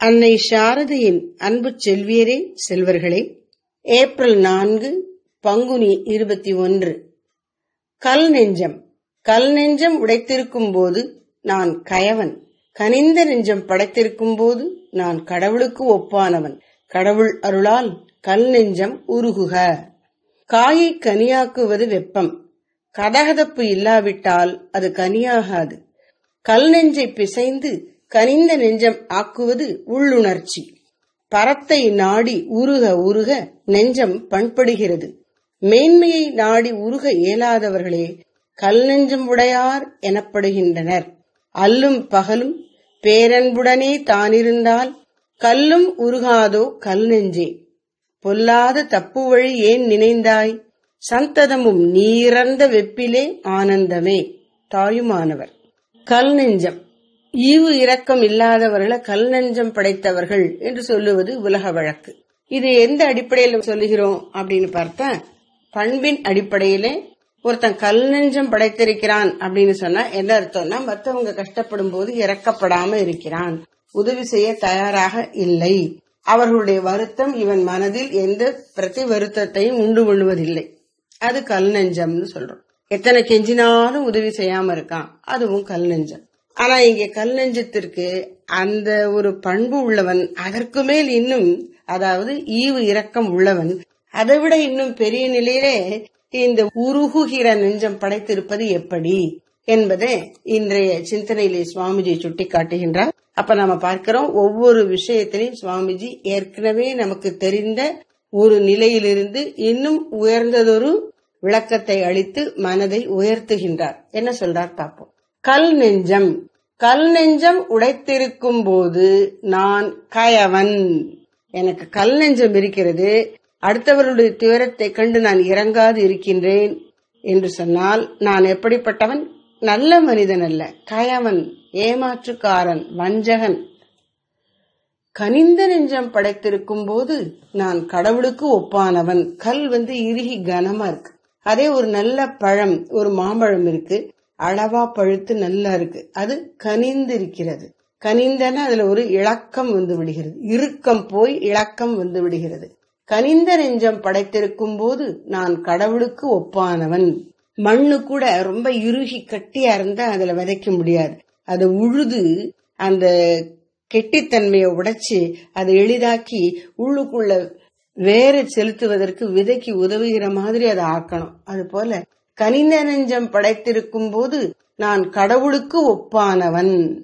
அன்னை சாரதியின் அன்பு செல்வியரே செல்வர்களே ஏப்ரல் நான்கு பங்குனி இருபத்தி ஒன்று. கல் நெஞ்சம். கல் நெஞ்சம் உடைத்திருக்கும் போது நான் கயவன். கனிந்த நெஞ்சம் படைத்திருக்கும் போது நான் கடவுளுக்கு ஒப்பானவன். கடவுள் அருளால் கல் நெஞ்சம் உருகுக. காயை கனியாக்குவது வெப்பம். கதகதப்பு இல்லாவிட்டால் அது கனியாகாது. கல் நெஞ்சை பிசைந்து கனிந்த நெஞ்சம் ஆக்குவது உள்ளுணர்ச்சி. பரத்தை நாடி உருக உருக நெஞ்சம் பண்படுகிறது. மேன்மையை நாடி உருக இயலாதவர்களே கல் நெஞ்சம் உடையார் எனப்படுகின்றனர். அல்லும் பகலும் பேரன்புடனே தானிருந்தால் கல்லும் உருகாதோ கல் நெஞ்சே. பொல்லாத தப்பு வழி ஏன் நினைந்தாய்? சந்ததமும் நீரந்த வெப்பிலே ஆனந்தமே. தாயுமானவர். கல் நெஞ்சம். ஈவு இரக்கம் இல்லாதவர்களை கல் நஞ்சம் படைத்தவர்கள் என்று சொல்லுவது உலக வழக்கு. இது எந்த அடிப்படையில் சொல்லுகிறோம் அப்படின்னு பார்த்தா பண்பின் அடிப்படையிலே ஒருத்தன் கல் நெஞ்சம் படைத்திருக்கிறான் அப்படின்னு சொன்னா என்ன அர்த்தம்னா மற்றவங்க கஷ்டப்படும் போது இறக்கப்படாம இருக்கிறான். உதவி செய்ய தயாராக இல்லை. அவர்களுடைய வருத்தம் இவன் மனதில் எந்த பிரதி வருத்தத்தையும் உண்டு பண்ணுவதில்லை அது கல் நெஞ்சம்னு சொல்றோம். எத்தனை கெஞ்சினாலும் உதவி செய்யாம இருக்கான். அதுவும் கல் நெஞ்சம். ஆனா இங்க கல் நெஞ்சத்திற்கு அந்த ஒரு பண்பு உள்ளவன் அதற்கு மேல் இன்னும் அதாவது ஈவு இரக்கம் உள்ளவன் அதை விட இன்னும் பெரிய நிலையிலே இந்த உருகுகிற நெஞ்சம் படைத்திருப்பது எப்படி என்பதை இன்றைய சிந்தனையிலே சுவாமிஜி சுட்டி காட்டுகின்றார் அப்ப நாம பார்க்கிறோம் ஒவ்வொரு விஷயத்திலையும் சுவாமிஜி ஏற்கனவே நமக்கு தெரிந்த ஒரு நிலையிலிருந்து இன்னும் உயர்ந்ததொரு விளக்கத்தை அளித்து மனதை உயர்த்துகின்றார். என்ன சொல்றார் பார்ப்போம். கல் நெஞ்சம் கல் நெஞ்சம் உடைத்திருக்கும் போது நான் கயவன். எனக்கு கல் நெஞ்சம் இருக்கிறது. அடுத்தவருடைய துயரத்தை கண்டு நான் இறங்காது இருக்கின்றேன் என்று சொன்னால் நான் எப்படிப்பட்டவன்? நல்ல மனிதன் அல்ல கயவன் ஏமாற்றுக்காரன் வஞ்சகன். கனிந்த நெஞ்சம் படைத்திருக்கும் போது நான் கடவுளுக்கு ஒப்பானவன். கல் வந்து இறுகி கனமா இருக்கு. அதே ஒரு நல்ல பழம் ஒரு மாம்பழம் இருக்கு. அளவா பழுத்து நல்லா இருக்கு. அது கனிந்து இருக்கிறது கனிந்தன அதுல ஒரு இழக்கம் வந்து விடுகிறது. இறுக்கம் போய் இழக்கம் வந்து விடுகிறது. கனிந்த நெஞ்சம் படைத்திருக்கும் போது நான் கடவுளுக்கு ஒப்பானவன். மண்ணு கூட ரொம்ப இறுகி கட்டியா இருந்தா அதுல விதைக்க முடியாது. அதை உழுது அந்த கெட்டித்தன்மையை உடைச்சு அதை எளிதாக்கி உள்ளுக்குள்ள வேற செலுத்துவதற்கு விதைக்கு உதவுகிற மாதிரி அதை ஆக்கணும். அது போல கனிந்த நெஞ்சம் படைத்திருக்கும் போது நான் கடவுளுக்கு ஒப்பானவன்.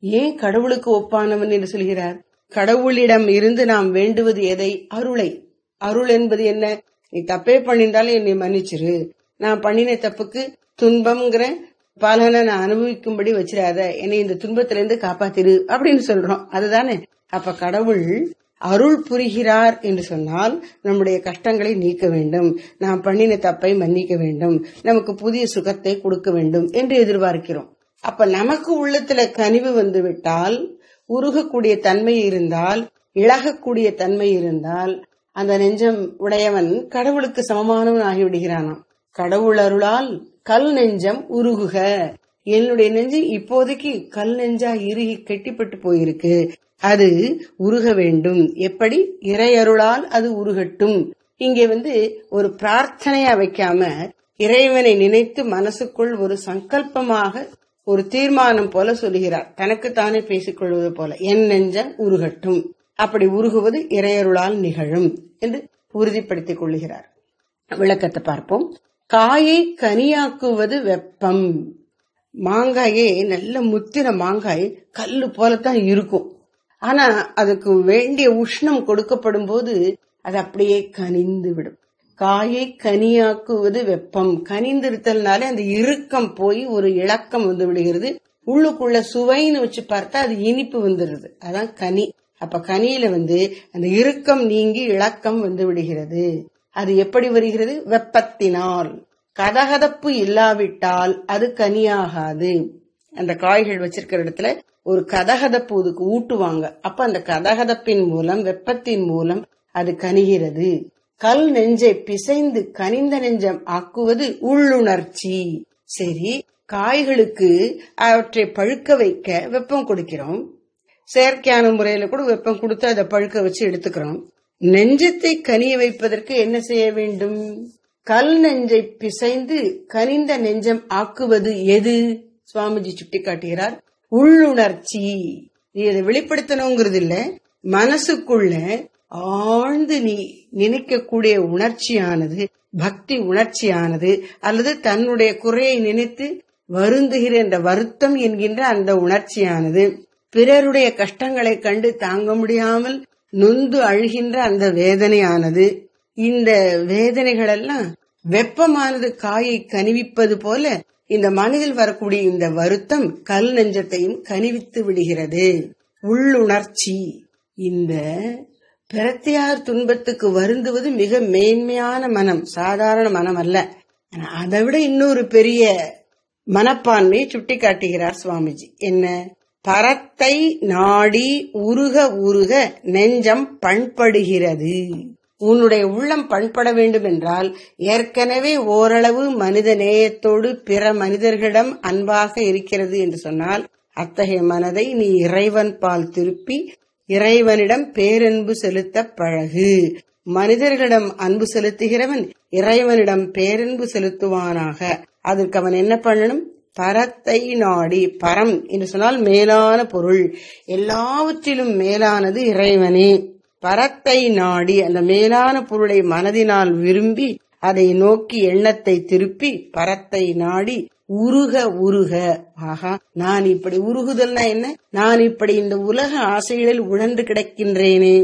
ஏன் கடவுளுக்கு ஒப்பானவன் என்று சொல்கிறார்? கடவுளிடம் இருந்து நாம் வேண்டுவது எதை? அருளை. அருள் என்பது என்ன? நீ தப்பே பண்ணியிருந்தாலும் என்னை மன்னிச்சிரு. நான் பண்ணின தப்புக்கு துன்பம்ங்கிற பலனை நான் அனுபவிக்கும்படி வச்சிடாத. என்னை இந்த துன்பத்திலிருந்து காப்பாத்திரு அப்படின்னு சொல்றோம். அதுதானே. அப்ப கடவுள் அருள் புரிகிறார் என்று சொன்னால் நம்முடைய கஷ்டங்களை நீக்க வேண்டும். நாம் பண்ணின தப்பை மன்னிக்க வேண்டும். நமக்கு புதிய சுகத்தை கொடுக்க வேண்டும் என்று எதிர்பார்க்கிறோம். அப்ப நமக்கு உள்ளத்துல கனிவு வந்து விட்டால் உருகக்கூடிய தன்மை இருந்தால் இழகக்கூடிய தன்மை இருந்தால் அந்த நெஞ்சம் உடையவன் கடவுளுக்கு சமமானவன் ஆகிவிடுகிறானாம். கடவுள் அருளால் கல் நெஞ்சம் உருகுக. என்னுடைய நெஞ்சு இப்போதைக்கு கல் நெஞ்சா இறுகி கெட்டிப்பட்டு போயிருக்கு. அது உருக வேண்டும். எப்படி? இறையருளால் அது உருகட்டும். இங்கே வந்து ஒரு பிரார்த்தனையா வைக்காம இறைவனை நினைத்து மனசுக்குள் ஒரு சங்கல்பமாக ஒரு தீர்மானம் போல சொல்லுகிறார். தனக்குத்தானே பேசிக்கொள்வது போல என் நெஞ்சம் உருகட்டும். அப்படி உருகுவது இறையருளால் நிகழும் என்று உறுதிப்படுத்திக் கொள்ளுகிறார். விளக்கத்தை பார்ப்போம். காயை கனியாக்குவது வெப்பம். மாங்காயே நல்ல முத்தின மாங்காய் கல்லு போலத்தான் இருக்கும். ஆனா அதுக்கு வேண்டிய உஷ்ணம் கொடுக்கப்படும் போது அது அப்படியே கனிந்து விடும் காயை கனியாக்குவது வெப்பம். கனிந்திருத்தல்னாலே அந்த இறுக்கம் போய் ஒரு இலக்கம் வந்து விடுகிறது. உள்ளுக்குள்ள சுவைன்னு வச்சு பார்த்தா அது இனிப்பு வந்துடுது. அதான் கனி. அப்ப கனியில வந்து அந்த இறுக்கம் நீங்கி இலக்கம் வந்து விடுகிறது. அது எப்படி வருகிறது? வெப்பத்தினால். கதகதப்பு இல்லாவிட்டால் அது கனியாகாது. அந்த காய்கள் வச்சிருக்கிற இடத்துல ஒரு கதகதப்பு இதுக்கு ஊட்டுவாங்க. அப்ப அந்த கதகதப்பின் மூலம் வெப்பத்தின் மூலம் அது கனிகிறது. கல் நெஞ்சை பிசைந்து கனிந்த நெஞ்சம் ஆக்குவது உள்ளுணர்ச்சி. சரி காய்களுக்கு அவற்றை பழுக்க வைக்க வெப்பம் கொடுக்கிறோம். செயற்கையான முறையில கூட வெப்பம் கொடுத்து அதை பழுக்க வச்சு எடுத்துக்கிறோம். நெஞ்சத்தை கனிய வைப்பதற்கு என்ன செய்ய வேண்டும்? கல் நெஞ்சை பிசைந்து கனிந்த நெஞ்சம் ஆக்குவது எது? சுவாமிஜி சுட்டி காட்டுகிறார் உள்ளுணர்ச்சி. நீ அதை வெளிப்படுத்தணுங்கிறது இல்ல மனசுக்குள்ள ஆழ்ந்து நீ நினைக்கக்கூடிய உணர்ச்சியானது பக்தி உணர்ச்சியானது அல்லது தன்னுடைய குறையை நினைத்து வருந்துகிற என்ற வருத்தம் என்கின்ற அந்த உணர்ச்சியானது. பிறருடைய கஷ்டங்களை கண்டு தாங்க முடியாமல் நொந்து அழுகின்ற அந்த வேதனையானது. இந்த வேதனைகள் எல்லாம் வெப்பமானது காயை கனிவிப்பது போல இந்த மனதில் வரக்கூடிய இந்த வருத்தம் கல் நெஞ்சத்தையும் கனிவித்து விடுகிறது. உள்ளுணர்ச்சி. இந்த பிரத்தியார் துன்பத்துக்கு வருந்துவது மிக மேன்மையான மனம் சாதாரண மனம் அல்ல. அதை விட இன்னொரு பெரிய மனப்பான்மையை சுட்டி காட்டுகிறார் சுவாமிஜி. என்ன? பரத்தை நாடி உருக உருக நெஞ்சம் பண்படுகிறது. உன்னுடைய உள்ளம் பண்பட வேண்டும் என்றால் ஏற்கனவே ஓரளவு மனித நேயத்தோடு பிற மனிதர்களிடம் அன்பாக இருக்கிறது என்று சொன்னால் அத்தகைய மனதை நீ இறைவன் பால் திருப்பி இறைவனிடம் பேரன்பு செலுத்த பழகு. மனிதர்களிடம் அன்பு செலுத்துகிறவன் இறைவனிடம் பேரன்பு செலுத்துவானாக. அதற்கு அவன் என்ன பண்ணணும்? பரத்தை நாடி பரம் என்று சொன்னால் மேலான பொருள். எல்லாவற்றிலும் மேலானது இறைவனே. பரத்தை நாடி அந்த மேலான பொருளை மனதினால் விரும்பி அதை நோக்கி எண்ணத்தை திருப்பி பரத்தை நாடி உருக உருக. ஆகா நான் இப்படி உருகுதல்னா என்ன? நான் இப்படி இந்த உலக ஆசைகளில் உழன்று கிடக்கின்றேனே.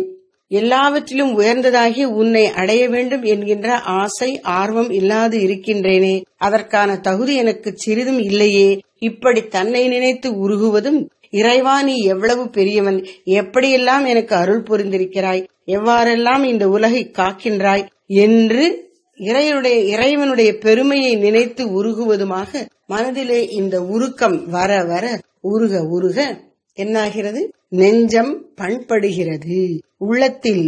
எல்லாவற்றிலும் உயர்ந்ததாகி உன்னை அடைய வேண்டும் என்கின்ற ஆசை ஆர்வம் இல்லாது இருக்கின்றேனே. அதற்கான தகுதி எனக்கு சிறிதும் இல்லையே. இப்படி தன்னை நினைத்து உருகுவதும் இறைவா நீ எவ்வளவு பெரியவன். எப்படியெல்லாம் எனக்கு அருள் புரிந்திருக்கிறாய். எவ்வாறெல்லாம் இந்த உலகை காக்கின்றாய் என்று இறைவனுடைய இறைவனுடைய பெருமையை நினைத்து உருகுவதுமாக மனதிலே இந்த உருக்கம் வர வர உருக உருக என்னாகிறது? நெஞ்சம் பண்படுகிறது. உள்ளத்தில்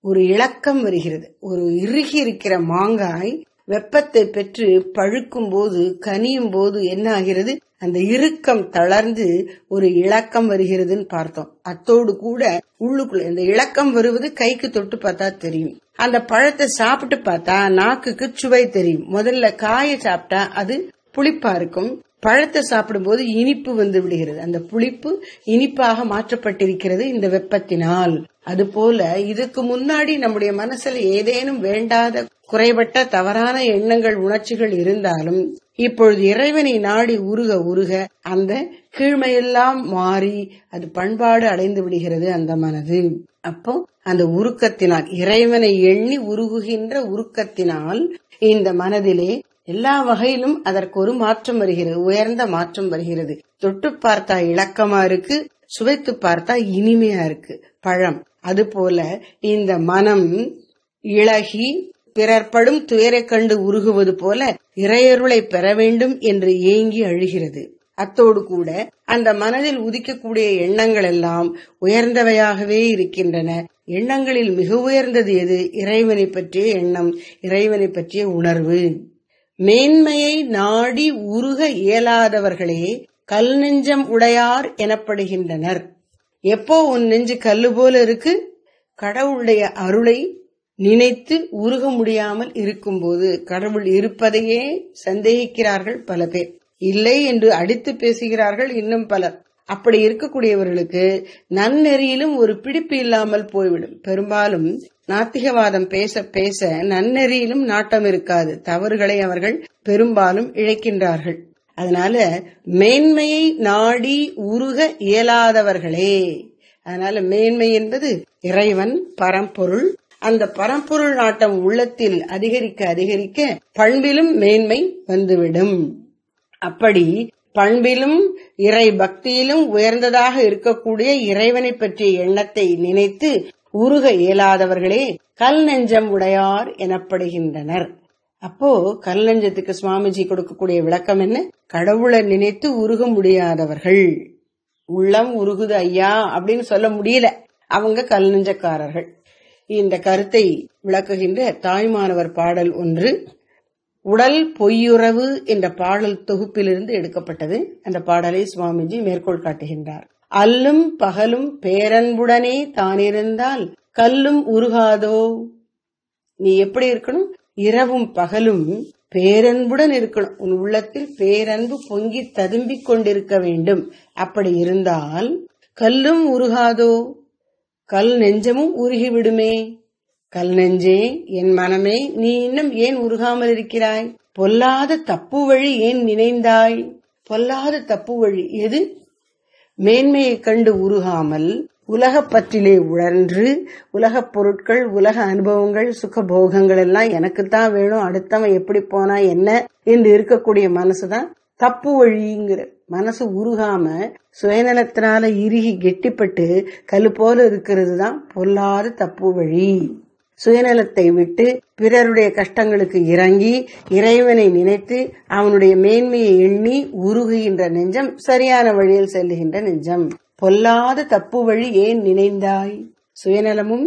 ஒரு இளக்கம் வருகிறது. ஒரு இறுகி இருக்கிற மாங்காய் வெப்பத்தை பெற்று பழுக்கும் போது கனியும் போது என்ன ஆகிறது? அந்த இறுக்கம் தளர்ந்து ஒரு இளக்கம் வருகிறதுன்னு பார்த்தோம். அத்தோடு கூட உள்ளுக்குள்ள இந்த இளக்கம் வருவது கைக்கு தொட்டு பார்த்தா தெரியும். அந்த பழத்தை சாப்பிட்டு பார்த்தா நாக்குக்கு சுவை தெரியும். முதல்ல காய சாப்பிட்டா அது புளிப்பா இருக்கும். பழத்தை சாப்பிடும்போது இனிப்பு வந்து விடுகிறது. அந்த புளிப்பு இனிப்பாக மாற்றப்பட்டிருக்கிறது இந்த வெப்பத்தினால். அதுபோல இதுக்கு முன்னாடி நம்முடைய மனசுல ஏதேனும் வேண்டாத குறைபட்ட தவறான எண்ணங்கள் உணர்ச்சிகள் இருந்தாலும் இப்பொழுது இறைவனை நாடி உருக உருக அந்த கீழ்மையெல்லாம் மாறி அது பண்பாடு அடைந்து விடுகிறது அந்த மனது. அப்போ அந்த உருக்கத்தினால் இறைவனை எண்ணி உருகுகின்ற உருக்கத்தினால் இந்த மனதிலே எல்லா வகையிலும் அதற்கு ஒரு மாற்றம் வருகிறது உயர்ந்த மாற்றம் வருகிறது. தொட்டு பார்த்தா இலக்கமா இருக்கு சுவைத்து பார்த்தா இனிமையா இருக்கு. பழம். அதுபோல இந்த மனம் இழகி பிறர்படும் துயரை கண்டு உருகுவது போல இறையருளை பெற வேண்டும் என்று ஏங்கி அழுகிறது. அத்தோடு கூட அந்த மனதில் உதிக்கக்கூடிய எண்ணங்கள் எல்லாம் உயர்ந்தவையாகவே இருக்கின்றன. எண்ணங்களில் மிக உயர்ந்தது எது? இறைவனை பற்றிய எண்ணம் இறைவனை பற்றிய உணர்வு. மேன்மையை நாடி உருக இயலாதவர்களே கல் நெஞ்சம் உடையார் எனப்படுகின்றனர். எப்போ உன் நெஞ்சு கல்லு போல இருக்கு? கடவுளுடைய அருளை நினைத்து உருக முடியாமல் இருக்கும்போது கடவுள் இருப்பதையே சந்தேகிக்கிறார்கள் பல பேர். இல்லை என்று அடித்து பேசுகிறார்கள் இன்னும் பலர். அப்படி இருக்கக்கூடியவர்களுக்கு நன்னெறியிலும் ஒரு பிடிப்பு இல்லாமல் போய்விடும். பெரும்பாலும் நாத்திகவாதம் பேச பேச நன்னெறியிலும் நாட்டம் இருக்காது. தவறுகளை அவர்கள் பெரும்பாலும் இழைக்கின்றார்கள். அதனால மேன்மையை நாடி உருக இயலாதவர்களே. அதனால மேன்மை என்பது இறைவன் பரம்பொருள். அந்த பரம்பொருள் நாட்டம் உள்ளத்தில் அதிகரிக்க அதிகரிக்க பண்பிலும் மேன்மை வந்துவிடும். அப்படி பண்பிலும் இறை பக்தியிலும் உயர்ந்ததாக இருக்கக்கூடிய இறைவனை பற்றிய எண்ணத்தை நினைத்து உருக இயலாதவர்களே கல் நெஞ்சம் உடையார் எனப்படுகின்றனர். அப்போ கல் நெஞ்சத்துக்கு சுவாமிஜி கொடுக்கக்கூடிய விளக்கம் என்ன? கடவுளை நினைத்து உருக முடியாதவர்கள். உள்ளம் உருகுது ஐயா அப்படின்னு சொல்ல முடியல. அவங்க கல் நெஞ்சக்காரர்கள். இந்த கருத்தை விளக்குகின்ற தாய்மானவர் பாடல் ஒன்று உடல் பொய்யுறவு என்ற பாடல் தொகுப்பிலிருந்து எடுக்கப்பட்டது. அந்த பாடலை சுவாமிஜி மேற்கோள் காட்டுகின்றார். அல்லும் பகலும் பேரன்புடனே தானிருந்தால் கல்லும் உருகாதோ? நீ எப்படி இருக்கணும்? இரவும் பகலும் பேரன்புடன் இருக்கணும். உன் உள்ளத்தில் பேரன்பு பொங்கி ததும்பிக் கொண்டிருக்க வேண்டும். அப்படி இருந்தால் கல்லும் உருகாதோ? கல் நெஞ்சமும் உருகிவிடுமே. கல் நெஞ்சே என் மனமே நீ இன்னும் ஏன் உருகாமல் இருக்கிறாய்? பொல்லாத தப்பு வழி ஏன் நினைந்தாய்? பொல்லாத தப்பு வழி எது? மேன்மையை கண்டு உருகாமல் உலகப் பற்றிலே உழன்று உலகப் பொருட்கள் உலக அனுபவங்கள் சுக போகங்கள் எல்லாம் எனக்குத்தான் வேணும். அடுத்தவன் எப்படி போனா என்ன? என்று இருக்கக்கூடிய மனசுதான் தப்பு வழிங்கிற. மனசு உருகாம சுயநலத்தினால இறுகி கெட்டிப்பட்டு கல் போல இருக்கிறது தான் பொல்லாத தப்பு வழி. சுயநலத்தை விட்டு பிறருடைய கஷ்டங்களுக்கு இறங்கி இறைவனை நினைத்து அவனுடைய மேன்மையை எண்ணி உருகுகின்ற நெஞ்சம் சரியான வழியில் செல்லுகின்ற நெஞ்சம். பொல்லாத தப்பு வழி ஏன் நினைந்தாய்? சுயநலமும்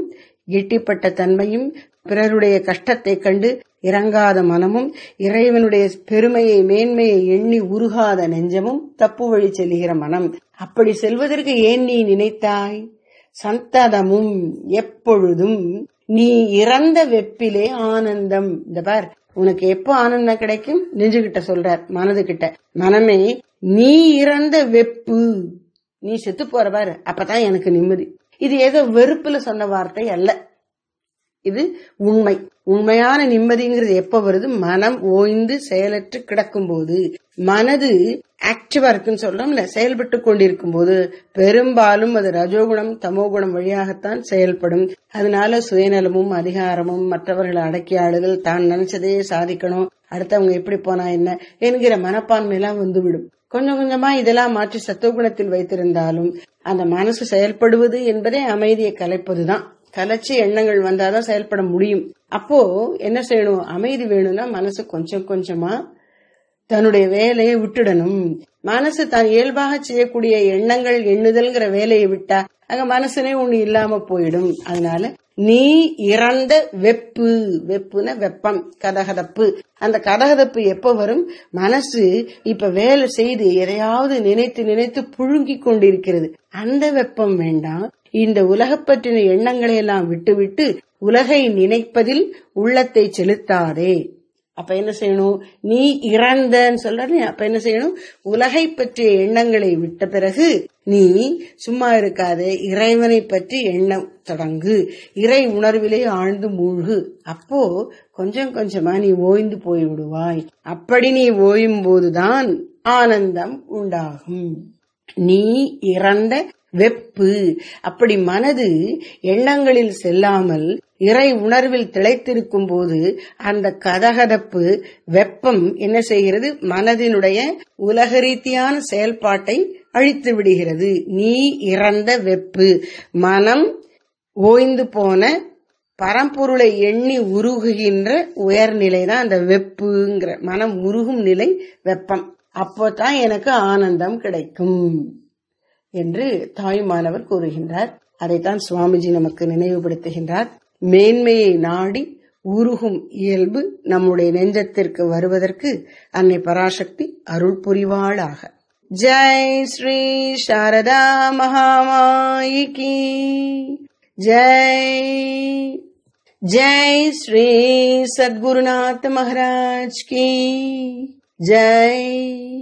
எட்டிப்பட்ட தன்மையும் பிறருடைய கஷ்டத்தை கண்டு இறங்காத மனமும் இறைவனுடைய பெருமையை மேன்மையை எண்ணி உருகாத நெஞ்சமும் தப்பு வழி செல்லுகிற மனம். அப்படி செல்வதற்கு ஏன் நீ நினைத்தாய்? சந்ததமும் எப்பொழுதும் நீ இறந்த வெப்பிலே ஆனந்தம். இந்த பார் உனக்கு எப்போ ஆனந்தம் கிடைக்கும்? நெஞ்சுகிட்ட சொல்றார் மனது கிட்ட மனமே நீ இறந்த வெப்பு. நீ செத்து போற பாரு. அப்பதான் எனக்கு நிம்மதி. இது ஏதோ வெறுப்புல சொன்ன வார்த்தை அல்ல. இது உண்மை. உண்மையான நிம்மதிங்கிறது எப்ப வருது? மனம் ஓய்ந்து செயலற்று கிடக்கும் போது மனது ஆக்டிவா இருக்குன்னு சொல்றோம்ல செயல்பட்டு கொண்டிருக்கும் போது பெரும்பாலும் அது ரஜோகுணம் தமோகுணம் வழியாகத்தான் செயல்படும். அதனால சுயநலமும் அதிகாரமும் மற்றவர்களை அடக்கிய ஆளுகள் தான் நினைச்சதே சாதிக்கணும். அடுத்தவங்க எப்படி போனா என்ன? என்கிற மனப்பான்மை எல்லாம் வந்துவிடும். கொஞ்சம் கொஞ்சமா இதெல்லாம் மாற்றி சத்துவகுணத்தில் வைத்திருந்தாலும் அந்த மனசு செயல்படுவது என்பதே அமைதியை கலைப்பதுதான். கலைச்சு எண்ணங்கள் வந்தாதான் செயல்பட முடியும். அப்போ என்ன செய்யணும்? அமைதி வேணும்னா மனசு கொஞ்சம் கொஞ்சமா தன்னுடைய வேலையை விட்டுடணும். மனசு தான் இயல்பாக செய்யக்கூடிய எண்ணங்கள் எண்ணுதல்ங்கிற வேலையை விட்டா அங்க மனசுனே ஒண்ணு இல்லாம போயிடும். அதனால நீ இறந்த வெப்பு வெப்புன வெப்பம் கதகதப்பு. அந்த கதகதப்பு எப்ப வரும்? மனசு இப்ப வேலை செய்து எதையாவது நினைத்து நினைத்து புழுங்கி கொண்டிருக்கிறது. அந்த வெப்பம் வேண்டாம். இந்த உலகப் பற்றின எண்ணங்களை எல்லாம் விட்டுவிட்டு உலகை நினைப்பதில் உள்ளத்தை செலுத்தாதே. அப்ப என்ன செய்யணும்? நீ இறந்தன்னு சொல்ற அப்ப என்ன செய்யணும்? உலகை பற்றிய எண்ணங்களை விட்ட பிறகு நீ சும்மா இருக்காதே இறைவனை பற்றி எண்ணம் தொடங்கு. இறை உணர்விலே ஆழ்ந்து மூழ்கு. அப்போ கொஞ்சம் கொஞ்சமா நீ ஓய்ந்து போய் விடுவாய் அப்படி நீ ஓயும் போதுதான் ஆனந்தம் உண்டாகும். நீ இறந்த வெப்பு. அப்படி மனது எண்ணங்களில் செல்லாமல் இறை உணர்வில் திளைத்திருக்கும் போது அந்த கதகதப்பு வெப்பம் என்ன செய்கிறது? மனதினுடைய உலக ரீதியான செயல்பாட்டை அழித்து விடுகிறது. நீ இறந்த வெப்பு. மனம் ஓய்ந்து போன பரம்பொருளை எண்ணி உருகுகின்ற உயர்நிலை தான் அந்த வெப்புங்கிற. மனம் உருகும் நிலை வெப்பம். அப்போதான் எனக்கு ஆனந்தம் கிடைக்கும் என்று தாய் மாணவர் கூறுகின்றார். அதைத்தான் சுவாமிஜி நமக்கு நினைவுபடுத்துகின்றார். மேன்மையை நாடி உருகும் இயல்பு நம்முடைய நெஞ்சத்திற்கு வருவதற்கு அன்னை பராசக்தி அருள் புரிவாளாக. ஜெய் ஸ்ரீ சாரதா மகாமாயிகி. ஜெய். ஜெய் ஸ்ரீ சத்குருநாத் மகாராஜ் கி. ஜெய்